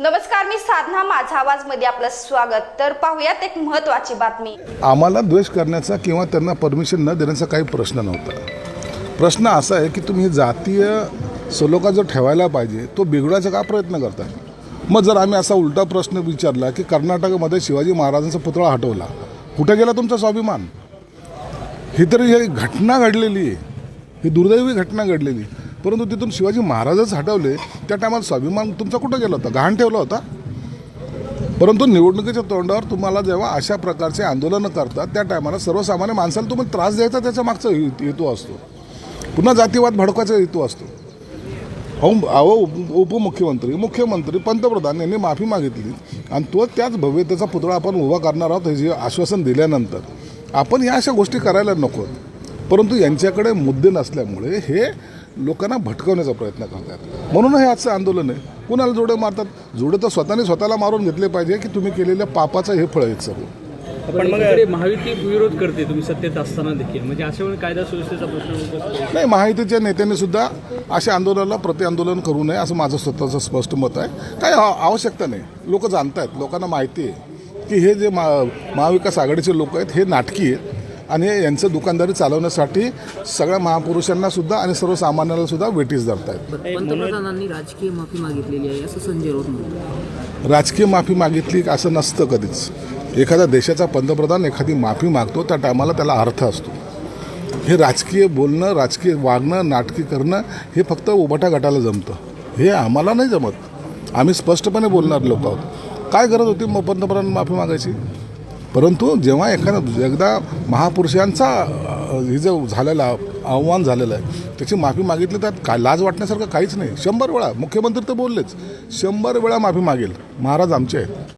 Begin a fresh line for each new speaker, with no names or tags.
नमस्कार मी साधना माझा आवाजमध्ये आपलं स्वागत. तर पाहूयात एक महत्वाची बातमी.
आम्हाला द्वेष करण्याचा किंवा त्यांना परमिशन न देण्याचा काही प्रश्न नव्हता. प्रश्न असा आहे की तुम्ही जातीय सलोखा जो ठेवायला पाहिजे तो बिघडायचा का प्रयत्न करताय मग जर आम्ही असा उलटा प्रश्न विचारला की कर्नाटकमध्ये शिवाजी महाराजांचा पुतळा हटवला कुठे गेला तुमचा स्वाभिमान? ही तरी ही घटना घडलेली आहे. ही दुर्दैवी घटना घडलेली परंतु तिथून शिवाजी महाराजच हटवले त्या टायमाला स्वाभिमान तुमचा कुठं गेला होता? गहाण ठेवला होता? परंतु निवडणुकीच्या तोंडावर तुम्हाला जेव्हा अशा प्रकारचे आंदोलनं करतात त्या टायमाला सर्वसामान्य माणसाला तुम्ही त्रास द्यायचा त्याच्या मागचा हेतू असतो. पुन्हा जातीवाद भडकवायचा हेतू असतो. अहो अहो उपमुख्यमंत्री मुख्यमंत्री पंतप्रधान यांनी माफी मागितली आणि तो त्याच भव्यतेचा पुतळा आपण उभा करणार आहोत हे आश्वासन दिल्यानंतर. आपण या अशा गोष्टी करायला नको परंतु यांच्याकडे मुद्दे नसल्यामुळे हे लोकांना भटकवण्याचा प्रयत्न करतात. म्हणून हे आजचं आंदोलन आहे. कुणाला जोडे मारतात? जोडे तर स्वतःने स्वतःला मारून घेतले पाहिजे की तुम्ही केलेल्या पापाचं हे फळ आहेत सर्व
पण एकीकडे महायुती विरोध करते तुम्ही सत्तेत असताना देखील. म्हणजे अशा वेळी कायदा सुव्यवस्थेचा प्रश्न
नाही माहितीच्या नेत्यांनी सुद्धा अशा आंदोलनाला प्रतिआंदोलन करू नये असं माझं स्वतःचं स्पष्ट मत आहे. काही आव- आवश्यकता नाही. लोक जाणत आहेत लोकांना माहिती आहे की हे जे महाविकास आघाडीचे लोक आहेत हे नाटकी आहेत. आणि यांचं दुकानदारी चालवण्यासाठी सगळ्या महापुरुषांना सुद्धा आणि सर्वसामान्याला सुद्धा वेटीस धरतायत.
पंतप्रधानांनी राजकीय माफी मागितलेली आहे असं संजय राऊत
राजकीय माफी मागितली असं नसतं कधीच. एखाद्या देशाचा पंतप्रधान एखादी माफी मागतो त्या टायमाला त्याला अर्थ असतो. हे राजकीय बोलणं राजकीय वागणं नाटकी करणं हे फक्त उभाटा गटाला जमतं. हे आम्हाला नाही जमत. आम्ही स्पष्टपणे बोलणार लोक आहोत. काय गरज होती मग पंतप्रधान माफी मागायची? परंतु जेव्हा एखादा एकदा महापुरुषांचा हे जे झालेला आव्हान झालेलं आहे त्याची माफी मागितली त्यात का लाज वाटण्यासारखं काहीच नाही. शंभर वेळा मुख्यमंत्री तर बोललेच शंभर वेळा माफी मागेल. महाराज आमचे आहेत.